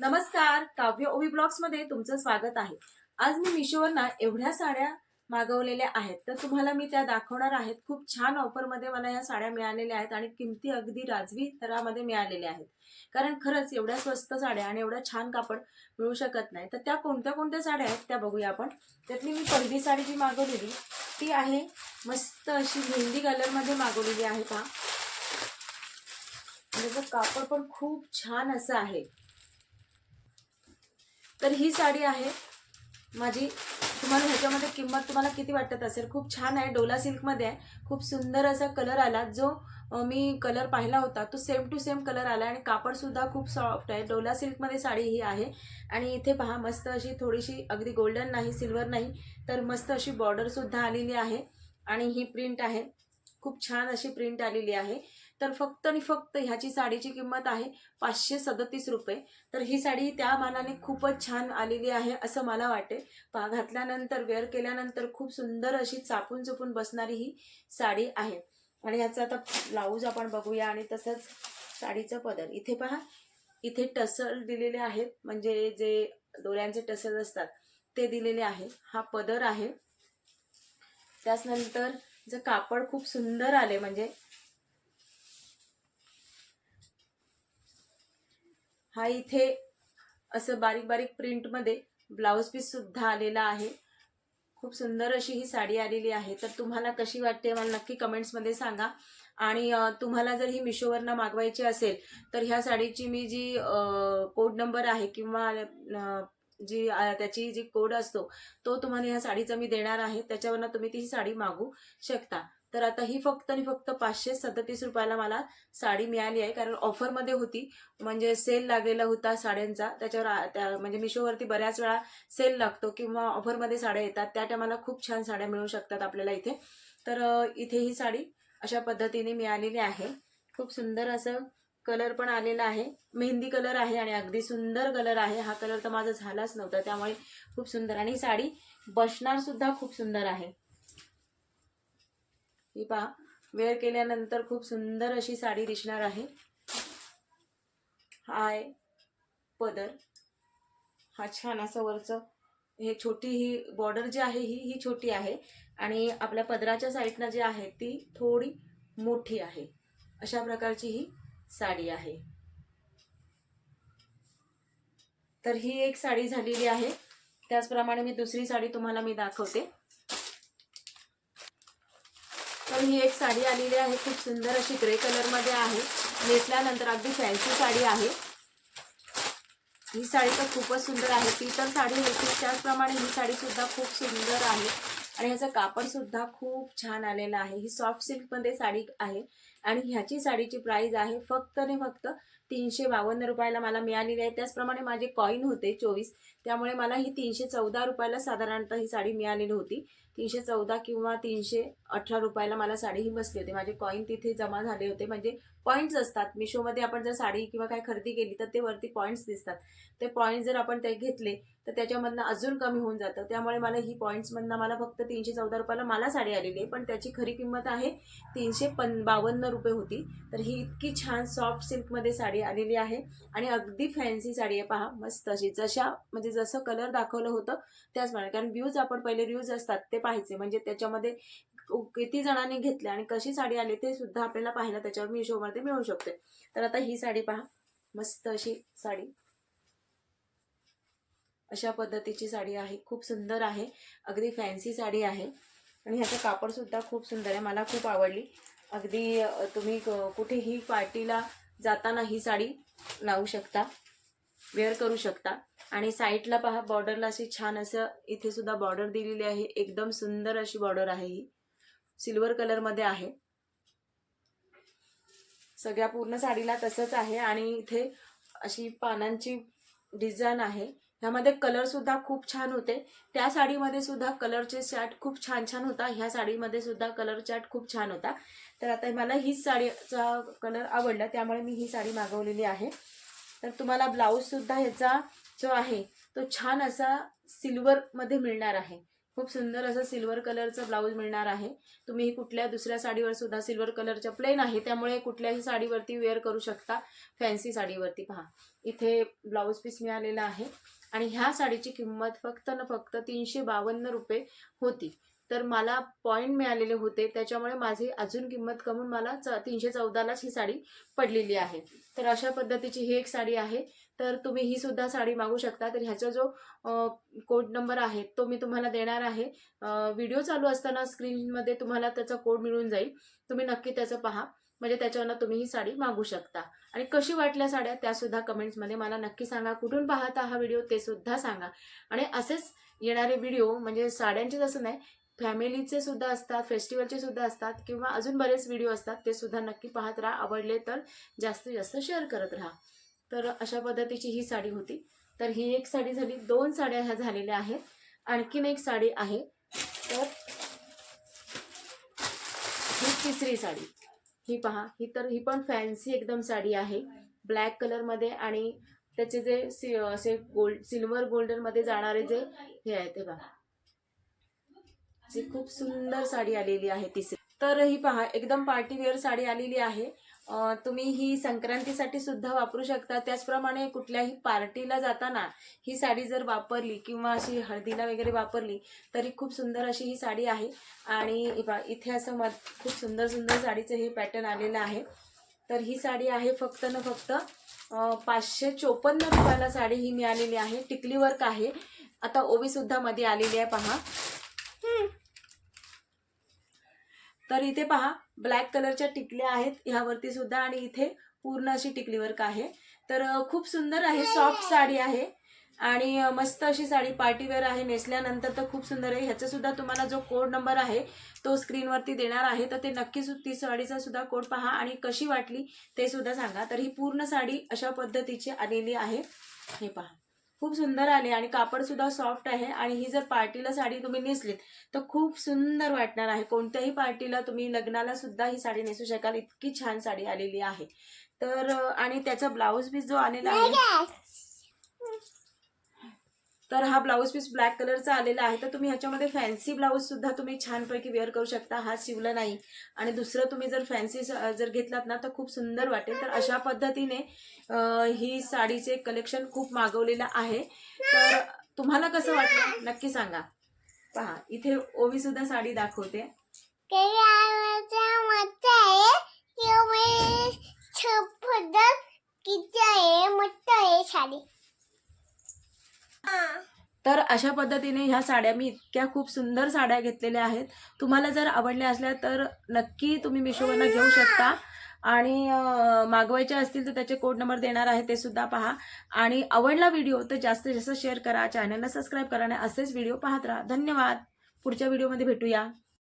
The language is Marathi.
नमस्कार काव्य ओवी ब्लॉग्समध्ये तुमचं स्वागत आहे. आज मी मिशोवर ना एवढ्या साड्या मागवलेल्या आहेत तर तुम्हाला मी त्या दाखवणार आहेत. खूप छान ऑफरमध्ये मला या साड्या मिळालेल्या आहेत आणि किमती अगदी राजवी दरामध्ये मिळालेल्या आहेत. कारण खरंच एवढ्या स्वस्त साड्या आणि एवढं छान कापड मिळू शकत नाही. तर त्या कोणत्या कोणत्या साड्या आहेत त्या बघूया आपण. त्यातली मी पहिली साडी जी मागवलेली ती आहे मस्त अशी मेहंदी कलरमध्ये मागवलेली आहे का त्याचं कापड पण खूप छान असं आहे. तर ही साडी आहे. माझी तुम्हाला ह्याच्यामध्ये किंमत तुम्हाला किती वाटत असेल? खूप छान आहे. डोला सिल्कमध्ये आहे. खूप सुंदर असा कलर आला. जो मी कलर पाहिला होता तो सेम टू सेम कलर आला आणि कापडसुद्धा खूप सॉफ्ट आहे. डोला सिल्कमध्ये साडी ही आहे. आणि इथे पहा मस्त अशी थोडीशी अगदी गोल्डन नाही सिल्वर नाही तर मस्त अशी बॉर्डरसुद्धा आलेली आहे. आणि ही प्रिंट आहे. खूप छान अशी प्रिंट आलेली आहे. तर फक्त आणि फक्त ह्याची साडीची किंमत आहे पाचशे सदतीस रुपये. तर ही साडी त्या मानाने खूपच छान आलेली आहे असं मला वाटेल पा घातल्यानंतर वेअर केल्यानंतर खूप सुंदर अशी चापून चुपून बसणारी ही साडी आहे. आणि ह्याचा आता ब्लाऊज आपण बघूया आणि तसंच साडीचं पदर. इथे पहा इथे टसल दिलेले आहेत. म्हणजे जे दोऱ्यांचे टसल असतात ते दिलेले आहे. हा पदर आहे. त्याचनंतर जे कापड खूप सुंदर आले म्हणजे हा इथे असं बारीक बारीक प्रिंटमध्ये ब्लाऊज पीस सुद्धा आलेला आहे. खूप सुंदर अशी ही साडी आलेली आहे. तर तुम्हाला कशी वाटते मला नक्की कमेंट्समध्ये सांगा. आणि तुम्हाला जर ही मिशोवरनं मागवायची असेल तर ह्या साडीची मी जी कोड नंबर आहे किंवा जी त्याची जी कोड असतो तो तुम्हाला ह्या साडीचा मी देणार आहे. त्याच्यावरनं तुम्ही ती साडी मागू शकता. तर आता ही फक्त आणि फक्त पाचशे सदतीस रुपयाला मला साडी मिळाली आहे कारण ऑफरमध्ये होती. म्हणजे सेल लागलेला होता साड्यांचा. त्याच्यावर त्या म्हणजे मिशोवरती बऱ्याच वेळा सेल लागतो किंवा ऑफरमध्ये साड्या येतात. त्या टायमाला खूप छान साड्या मिळू शकतात आपल्याला इथे. तर इथे ही साडी अशा पद्धतीने मिळालेली आहे. खूप सुंदर असं कलर पण आलेला आहे. मेहंदी कलर आहे आणि अगदी सुंदर कलर आहे. हा कलर तर माझा झालाच नव्हता त्यामुळे खूप सुंदर. आणि साडी बसणार सुद्धा खूप सुंदर आहे. ही पहा. वेअर केल्यानंतर खूप सुंदर अशी साडी दिसणार आहे. हाय पदर. हा छान असं वरचं हे छोटी ही बॉर्डर जी आहे ही ही छोटी आहे. आणि आपल्या पदराच्या साईडनं जी आहे ती थोडी मोठी आहे. अशा प्रकारची ही साडी आहे. तर ही एक साडी झालेली आहे. त्याचप्रमाणे मी दुसरी साडी तुम्हाला मी दाखवते. तर ही एक साडी आलेली आहे. खूप सुंदर अशी ग्रे कलरमध्ये आहे. नेसल्यानंतर अगदी फॅन्सी साडी आहे. ही साडी तर खूपच सुंदर आहे. ती तर साडी होती त्याचप्रमाणे ही साडी सुद्धा खूप सुंदर आहे. आणि ह्याचं कापड सुद्धा खूप छान आलेलं आहे. ही सॉफ्ट सिल्कमध्ये साडी आहे. आणि ह्याची साडीची प्राईज आहे फक्त आणि फक्त तीनशे बावन्न रुपयाला मला मिळालेली आहे. त्याचप्रमाणे माझे कॉईन होते चोवीस. त्यामुळे मला ही तीनशे चौदा रुपयाला साधारणतः ही साडी मिळालेली होती. तीनशे चौदा किंवा तीनशे अठरा रुपयाला मला साडी ही बसली होती. माझे कॉईन तिथे जमा झाले होते. म्हणजे पॉईंट्स असतात. मिशोमध्ये आपण जर साडी किंवा काय खरेदी केली तर ते वरती पॉईंट्स दिसतात. ते पॉईंट्स जर आपण ते घेतले तर त्याच्यामधनं अजून कमी होऊन जातं. त्यामुळे मला ही पॉईंट्समधनं मला फक्त तीनशे चौदा रुपयाला मला साडी आलेली आहे. पण त्याची खरी किंमत आहे तीनशे पन बावन्न रुपये होती. तर ही इतकी छान सॉफ्ट सिल्कमध्ये साडी आलेली आहे. आणि अगदी फॅन्सी साडी आहे. पहा मस्त अशी. जशा म्हणजे जसं कलर दाखवलं होतं त्याचप्रमाणे कारण व्ह्यूज आपण पहिले रिव्ह्यूज असतात ते पाहायचे. म्हणजे त्याच्यामध्ये किती जणांनी घेतले आणि कशी साडी आली ते सुद्धा आपल्याला पाहायला त्याच्यावर मिशोमध्ये मिळू शकते. तर आता ही साडी पहा. मस्त अशी साडी. अशा पद्धतीची साडी आहे. खूप सुंदर आहे. अगदी फॅन्सी साडी आहे. आणि ह्याचं कापड सुद्धा खूप सुंदर आहे. मला खूप आवडली. अगदी तुम्ही क- कुठेही पार्टीला जाताना ही साडी लावू शकता. वेअर करू शकता. आणि साईडला पहा बॉर्डरला अशी छान असं इथे सुद्धा बॉर्डर दिलेली आहे. एकदम सुंदर अशी बॉर्डर आहे ही. सिल्वर कलरमध्ये आहे. सगळ्या पूर्ण साडीला तसंच आहे आणि इथे अशी पानांची डिझाईन आहे. ह्यामध्ये कलर सुद्धा खूप छान होते. त्या साडीमध्ये सुद्धा कलरचे चॅट खूप छान छान होता. ह्या साडीमध्ये सुद्धा कलर चॅट खूप छान होता. तर आता मला हीच साडीचा कलर आवडला त्यामुळे मी ही साडी मागवलेली आहे. तर तुम्हाला ब्लाऊजसुद्धा ह्याचा जो आहे तो छान असा सिल्वरमध्ये मिळणार आहे. खूप सुंदर असं सिल्वर कलरचं ब्लाऊज मिळणार आहे. तुम्ही ही कुठल्या दुसऱ्या साडीवर सुद्धा सिल्वर कलरच्या प्लेन आहे त्यामुळे कुठल्याही साडीवरती वेअर करू शकता. फॅन्सी साडीवरती पहा. इथे ब्लाऊज पीस मिळालेला आहे. आणि ह्या साडीची किंमत फक्त न फक्त तीनशे बावन्न रुपये होती. तर मला पॉईंट मिळालेले होते. त्याच्यामुळे माझी अजून किंमत कमून मला च तीनशे चौदालाच ही साडी पडलेली आहे. तर अशा पद्धतीची ही एक साडी आहे. तर तुम्ही ही सुद्धा साडी मागू शकता. तर ह्याचा जो कोड नंबर आहे तो मी तुम्हाला देणार आहे. व्हिडिओ चालू असताना स्क्रीनमध्ये तुम्हाला त्याचा कोड मिळून जाईल. तुम्ही नक्की त्याचं पहा. म्हणजे त्याच्यावरनं तुम्ही ही साडी मागू शकता. आणि कशी वाटल्या साड्या त्या सुद्धा कमेंट्समध्ये मला नक्की सांगा. कुठून पाहता हा व्हिडिओ ते सुद्धा सांगा. आणि असेच येणारे व्हिडिओ म्हणजे साड्यांचेच असं नाही फॅमिलीचे सुद्धा असतात फेस्टिवलचे सुद्धा असतात किंवा अजून बरेच व्हिडिओ असतात ते सुद्धा नक्की पाहत राहा. आवडले तर जास्तीत जास्त शेअर करत राहा. तर अशा पद्धतीची ही साडी होती. तर ही एक साडी झाली दोन साड्या ह्या झालेल्या आहेत. आणखीन एक साडी आहे. तर ही तिसरी साडी. ही पहा ही तर ही पण फॅन्सी एकदम साडी आहे. ब्लॅक कलरमध्ये आणि त्याचे जे सि असे गोल्ड सिल्वर गोल्डनमध्ये जाणारे जे हे आहे ते पहा. जी खूप सुंदर साडी आलेली आहे तिसरी. तर ही पहा एकदम पार्टीवेअर साडी आलेली आहे. तुम्ही ही संक्रांतीसाठी सुद्धा वापरू शकता. त्याचप्रमाणे कुठल्याही पार्टीला जाताना ही साडी जर वापरली किंवा अशी हळदीला वगैरे वापरली तरी खूप सुंदर अशी ही साडी आहे. आणि इथे असं मत खूप सुंदर सुंदर साडीचं हे पॅटर्न आलेलं आहे. तर ही साडी आहे फक्त न फक्त पाचशे चोपन्न रुपयाला साडी ही मिळालेली आहे. टिकली वर्क आहे. आता ओबीसुद्धा मध्ये आलेली आहे पहा. तर इथे पहा ब्लॅक कलरच्या टिकल्या आहेत ह्यावरती सुद्धा आणि इथे पूर्ण अशी टिकली वर्क आहे. तर खूप सुंदर आहे सॉफ्ट साडी आहे आणि मस्त अशी साडी पार्टीवेअर आहे. नेसल्यानंतर तर खूप सुंदर आहे. ह्याचा सुद्धा तुम्हाला जो कोड नंबर आहे तो स्क्रीनवरती देणार आहे. तर ते नक्की ती साडीचा सुद्धा कोड पहा आणि कशी वाटली ते सुद्धा सांगा. तर ही पूर्ण साडी अशा पद्धतीची आलेली आहे. हे पहा. खूप सुंदर आले आणि कापड सुद्धा सॉफ्ट आहे आणि ही जर पार्टीला साडी तुम्ही नेसलीत तर खूप सुंदर वाटणार आहे. कोणत्याही पार्टीला तुम्ही लग्नाला सुद्धा ही साडी नेसू शकाल. इतकी छान साडी आलेली आहे. तर आणि त्याचा ब्लाऊज पीस जो आलेला आहे तर हा ब्लाऊज पीस ब्लॅक कलरचा आलेला आहे. तर तुम्ही ह्याच्यामध्ये फॅन्सी ब्लाऊज सुद्धा तुम्ही छानपैकी वेअर करू शकता. हा शिवला नाही. आणि दुसरं तुम्ही जर फॅन्सी जर घेतलात ना तर खूप सुंदर वाटेल. तर अशा पद्धतीने ही साडीचे कलेक्शन खूप मागवलेलं आहे. तर तुम्हाला कसं वाटलं? नक्की सांगा. पहा इथे ओवी सुद्धा साडी दाखवते. साडी. तर अशा पद्धतीने ह्या साड्या मी इतक्या खूप सुंदर साड्या घेतलेल्या आहेत. तुम्हाला जर आवडल्या असल्या तर नक्की तुम्ही मिशोवरनं घेऊ शकता. आणि मागवायचे असतील तर त्याचे कोड नंबर देणार आहे ते सुद्धा पहा. आणि आवडला व्हिडिओ तर जास्तीत जास्त शेअर करा चॅनलला सबस्क्राईब करा आणि असेच व्हिडिओ पाहत राहा. धन्यवाद. पुढच्या व्हिडिओमध्ये भेटूया.